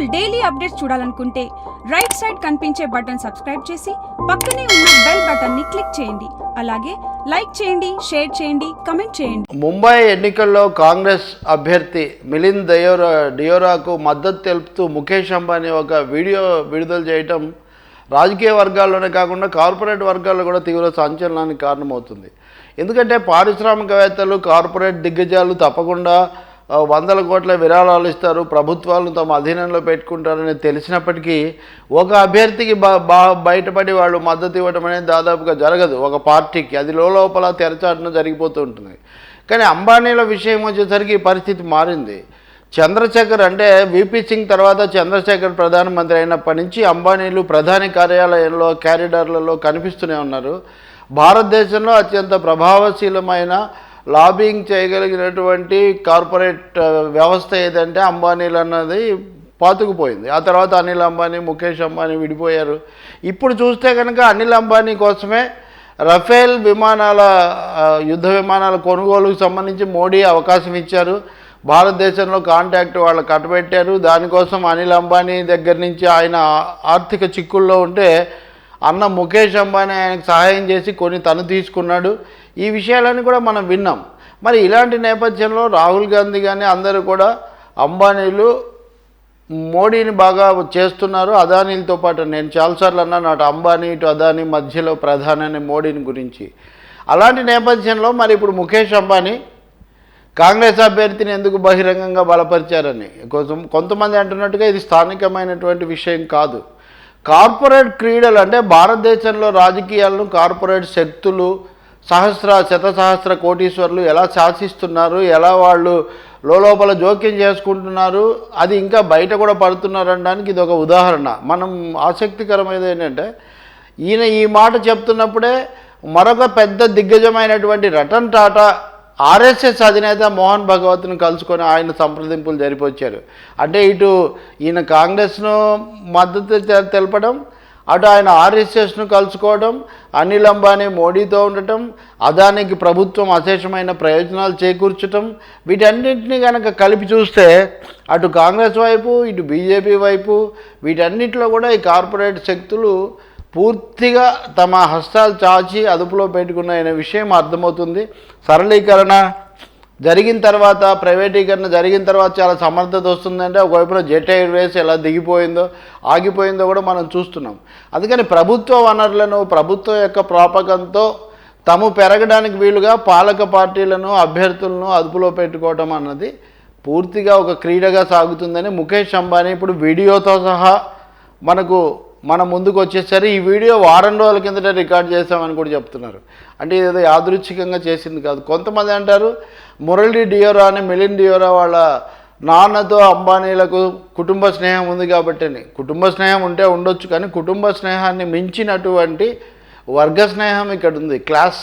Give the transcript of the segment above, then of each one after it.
Channel daily updates చూడాలనుకుంటే right side కనిపించే button subscribe చేసి పక్కనే ఉన్న బెల్ బటన్ని క్లిక్ చేయండి. అలాగే లైక్ చేయండి షేర్ చేయండి కమెంట్ చేయండి. ముంబై ఎన్నికల్లో కాంగ్రెస్ అభ్యర్థి మిలింద్ దయోరా డియోరాకు మద్దతు తెలుపుతూ ముఖేష్ అంబానీ ఒక వీడియో విడుదల చేయటం రాజకీయ వర్గాల్లోనే కాకుండా కార్పొరేట్ వర్గాల్లో కూడా తీవ్ర సంచలనానికి కారణమవుతుంది. ఎందుకంటే పారిశ్రామికవేత్తలు కార్పొరేట్ దిగ్గజాలు తప్పకుండా వందల కోట్ల విరాళాలు ఇస్తారు ప్రభుత్వాలను తమ అధీనంలో పెట్టుకుంటారని తెలిసినప్పటికీ ఒక అభ్యర్థికి బా- బయటపడి వాళ్ళు మద్దతు ఇవ్వడం అనేది దాదాపుగా జరగదు. ఒక పార్టీకి అది లోపల తెరచాటున జరిగిపోతూ ఉంటుంది. కానీ అంబానీల విషయం వచ్చేసరికి పరిస్థితి మారింది. చంద్రశేఖర్ అంటే విపి సింగ్ తర్వాత చంద్రశేఖర్ ప్రధానమంత్రి అయినప్పటి నుంచి అంబానీలు ప్రధాని కార్యాలయంలో క్యారిడార్లలో కనిపిస్తూనే ఉన్నారు. భారతదేశంలో అత్యంత ప్రభావశీలమైన లాబింగ్ చేయగలిగినటువంటి కార్పొరేట్ వ్యవస్థ ఏదంటే అంబానీలు అన్నది పాతుకుపోయింది. ఆ తర్వాత అనిల్ అంబానీ ముఖేష్ అంబానీ విడిపోయారు. ఇప్పుడు చూస్తే కనుక అనిల్ అంబానీ కోసమే రఫేల్ విమానాల యుద్ధ విమానాల కొనుగోలుకు సంబంధించి మోడీ అవకాశం ఇచ్చారు. భారతదేశంలో కాంటాక్ట్ వాళ్ళు కట్టబెట్టారు. దానికోసం అనిల్ అంబానీ దగ్గర నుంచి ఆయన ఆర్థిక చిక్కుల్లో ఉంటే అన్న ముఖేష్ అంబానీ ఆయనకు సహాయం చేసి కొన్ని తను తీసుకున్నాడు. ఈ విషయాలన్నీ కూడా మనం విన్నాం. మరి ఇలాంటి నేపథ్యంలో రాహుల్ గాంధీ కానీ అందరూ కూడా అంబానీలు మోడీని బాగా చేస్తున్నారు. అదానీలతో పాటు నేను చాలాసార్లు అన్నాను అటు అంబానీ ఇటు అదానీ మధ్యలో ప్రధాని మోడీని గురించి. అలాంటి నేపథ్యంలో మరి ఇప్పుడు ముఖేష్ అంబానీ కాంగ్రెస్ అభ్యర్థిని ఎందుకు బహిరంగంగా బలపరిచారని కొంచెం కొంతమంది అంటున్నట్టుగా ఇది స్థానికమైనటువంటి విషయం కాదు. కార్పొరేట్ క్రీడలు అంటే భారతదేశంలో రాజకీయాలను కార్పొరేట్ శక్తులు సహస్ర శత సహస్ర కోటీశ్వర్లు ఎలా శాసిస్తున్నారు ఎలా వాళ్ళు లోపల జోక్యం చేసుకుంటున్నారు అది ఇంకా బయట కూడా పడుతున్నారు అనడానికి ఇది ఒక ఉదాహరణ. మనం ఆసక్తికరమైనది ఏంటంటే ఈయన ఈ మాట చెప్తున్నప్పుడే మరొక పెద్ద దిగ్గజమైనటువంటి రతన్ టాటా ఆర్ఎస్ఎస్ అధినేత మోహన్ భగవత్ను కలుసుకొని ఆయన సంప్రదింపులు జరిపొచ్చారు. అంటే ఇటు ఈయన కాంగ్రెస్ను మద్దతు తెలపడం అటు ఆయన ఆర్ఎస్ఎస్ను కలుసుకోవడం అనిల్ అంబానీ మోడీతో ఉండటం అదానికి ప్రభుత్వం అశేషమైన ప్రయోజనాలు చేకూర్చటం వీటన్నింటినీ కనుక కలిపి చూస్తే అటు కాంగ్రెస్ వైపు ఇటు బీజేపీ వైపు వీటన్నిటిలో కూడా ఈ కార్పొరేట్ శక్తులు పూర్తిగా తమ హస్తాలు చాచి అదుపులో పెట్టుకున్నాయనే విషయం అర్థమవుతుంది. సరళీకరణ జరిగిన తర్వాత ప్రైవేటీకరణ జరిగిన తర్వాత చాలా సమర్థత వస్తుందంటే ఒకవైపున జెట్ ఎయిర్వేస్ ఎలా దిగిపోయిందో ఆగిపోయిందో కూడా మనం చూస్తున్నాం. అందుకని ప్రభుత్వ వనరులను ప్రభుత్వం యొక్క ప్రాపకంతో తాము పెరగడానికి వీలుగా పాలక పార్టీలను అభ్యర్థులను అదుపులో పెట్టుకోవటం అన్నది పూర్తిగా ఒక క్రీడగా సాగుతుందని ముఖేష్ అంబానీ ఇప్పుడు వీడియోతో సహా మనకు మన ముందుకు వచ్చేసరి ఈ వీడియో వారం రోజుల కిందట రికార్డ్ చేసామని కూడా చెప్తున్నారు. అంటే ఇదేదో యాదృచ్ఛికంగా చేసింది కాదు. కొంతమంది అంటారు మురళీ డియోరా అని మిలిన్ డియోరా వాళ్ళ నాన్నతో అంబానీలకు కుటుంబ స్నేహం ఉంది కాబట్టి అని. కుటుంబ స్నేహం ఉంటే ఉండొచ్చు కానీ కుటుంబ స్నేహాన్ని మించినటువంటి వర్గ స్నేహం ఇక్కడ ఉంది. క్లాస్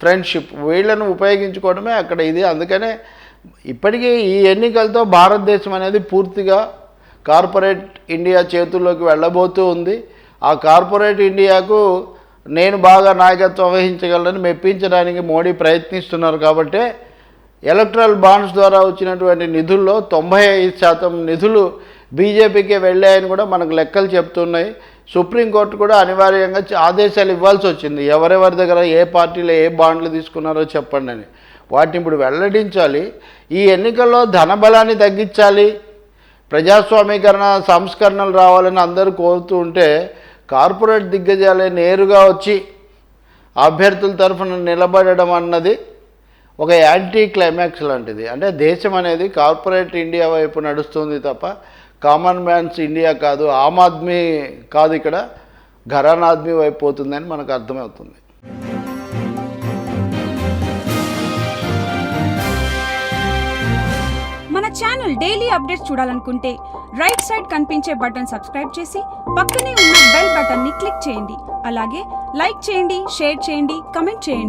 ఫ్రెండ్షిప్ వీళ్ళను ఉపయోగించుకోవడమే అక్కడ ఇది. అందుకనే ఇప్పటికీ ఈ ఎన్నికలతో భారతదేశం అనేది పూర్తిగా కార్పొరేట్ ఇండియా చేతుల్లోకి వెళ్ళబోతూ ఉంది. ఆ కార్పొరేట్ ఇండియాకు నేను బాగా నాయకత్వం వహించగలను మెప్పించడానికి మోడీ ప్రయత్నిస్తున్నారు కాబట్టి ఎలక్ట్రల్ బాండ్స్ ద్వారా వచ్చినటువంటి నిధుల్లో తొంభై ఐదు శాతం నిధులు బీజేపీకే వెళ్ళాయని కూడా మనకు లెక్కలు చెప్తున్నాయి. సుప్రీంకోర్టు కూడా అనివార్యంగా ఆదేశాలు ఇవ్వాల్సి వచ్చింది. ఎవరెవరి దగ్గర ఏ పార్టీలో ఏ బాండ్లు తీసుకున్నారో చెప్పండి అని. వాటిని ఇప్పుడు వెల్లడించాలి. ఈ ఎన్నికల్లో ధనబలాన్ని తగ్గించాలి. ప్రజాస్వామీకరణ సంస్కరణలు రావాలని అందరూ కోరుతూ ఉంటే కార్పొరేట్ దిగ్గజాలే నేరుగా వచ్చి అభ్యర్థుల తరఫున నిలబడడం అన్నది ఒక యాంటీ క్లైమాక్స్ లాంటిది. అంటే దేశం అనేది కార్పొరేట్ ఇండియా వైపు నడుస్తుంది తప్ప కామన్ మ్యాన్స్ ఇండియా కాదు ఆమ్ ఆద్మీ కాదు ఇక్కడ ఘరాన్ ఆద్మీ వైపు పోతుందని మనకు అర్థమవుతుంది. ఛానల్ డైలీ అప్డేట్స్ చూడాలనుకుంటే రైట్ సైడ్ కనిపించే బటన్ సబ్స్క్రైబ్ చేసి పక్కనే ఉన్న బెల్ బటన్ని క్లిక్ చేయండి. అలాగే లైక్ చేయండి షేర్ చేయండి కమెంట్ చేయండి.